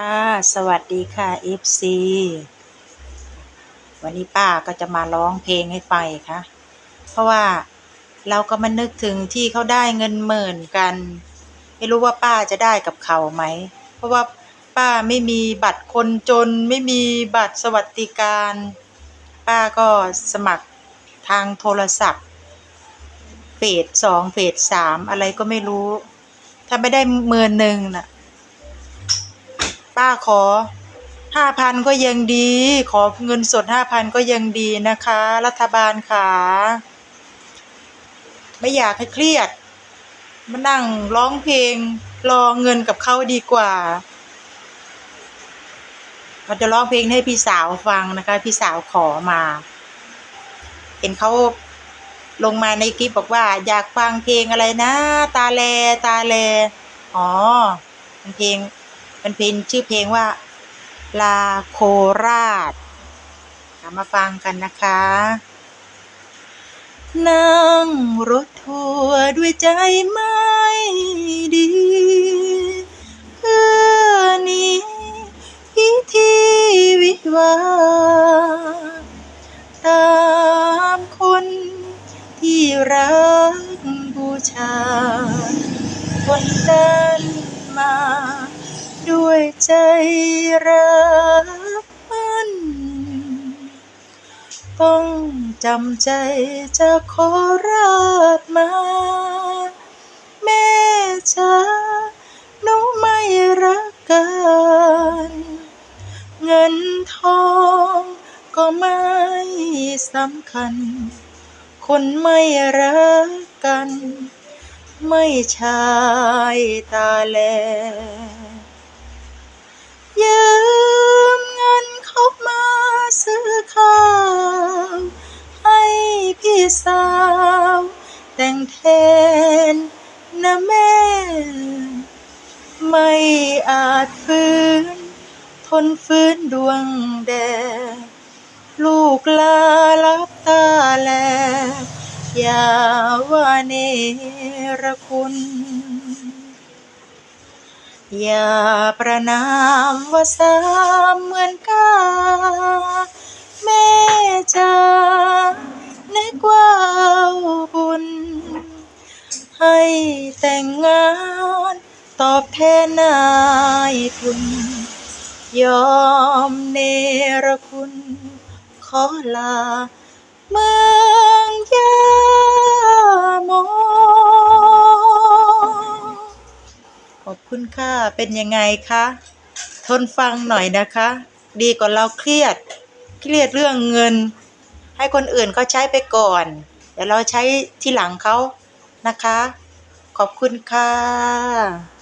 ค่ะ สวัสดีค่ะ FC วันนี้ป้าก็จะมาร้องเพลงให้ฟังค่ะ เพราะว่าเราก็มานึกถึงที่เขาได้เงินหมื่นกัน ไม่รู้ว่าป้าจะได้กับเขาไหม เพราะว่าป้าไม่มีบัตรคนจน ไม่มีบัตรสวัสดิการ ป้าก็สมัครทางโทรศัพท์เฟสสองเฟสสามอะไรก็ไม่รู้ ถ้าไม่ได้หมื่นหนึ่งน่ะ ป้าขอห้าพันก็ยังดี ขอเงินสดห้าพันก็ยังดีนะคะ รัฐบาลค่ะไม่อยากให้เครียด มานั่งร้องเพลง รอเงินกับเขาดีกว่าเราจะร้องเพลงให้พี่สาวฟังนะคะ พี่สาวขอมา เห็นเขาลงมาในคลิปบอกว่า อยากฟังเพลงอะไรนะ ตาแล ตาแล อ๋อเพลง เป็นเพลงชื่อเพลงว่า ลาโคราชมาฟังกันนะคะ นั่งรถทัวร์ด้วยใจไม่ดี เพื่อนี้พิธีวิวา ตามคนที่รักบูชา คนเดินมาด้ว ใจรักมันต้องจำใจจากโคราชมา แม่จ๋าหนูไม่รักกันเงินทองก็ไม่สำคัญ คนไม่รักกัน ไม่ใช่ตาแล ยืมเงินเขามาซื้อข้าวให้พี่สาว แต่งแทนนะแม่ ไม่อาจฝืนทนฝืนดวงแดดลูกลาลับตาแล อย่าว่าเนรคุณ อย่าประนามว่าสามเหมือนกาแม่จ๋านึกว่าเอาบุญ ให้แต่งงานตอบแทนนายทุน ยอมเนรคุณ ขอลา อบคุณค่ะ เป็นยังไงคะ ทนฟังหน่อยนะคะ ดีกว่าเราเครียด เครียดเรื่องเงิน ให้คนอื่นเขาใช้ไปก่อน เดี๋ยวเราใช้ที่หลังเขานะคะ ขอบคุณค่ะ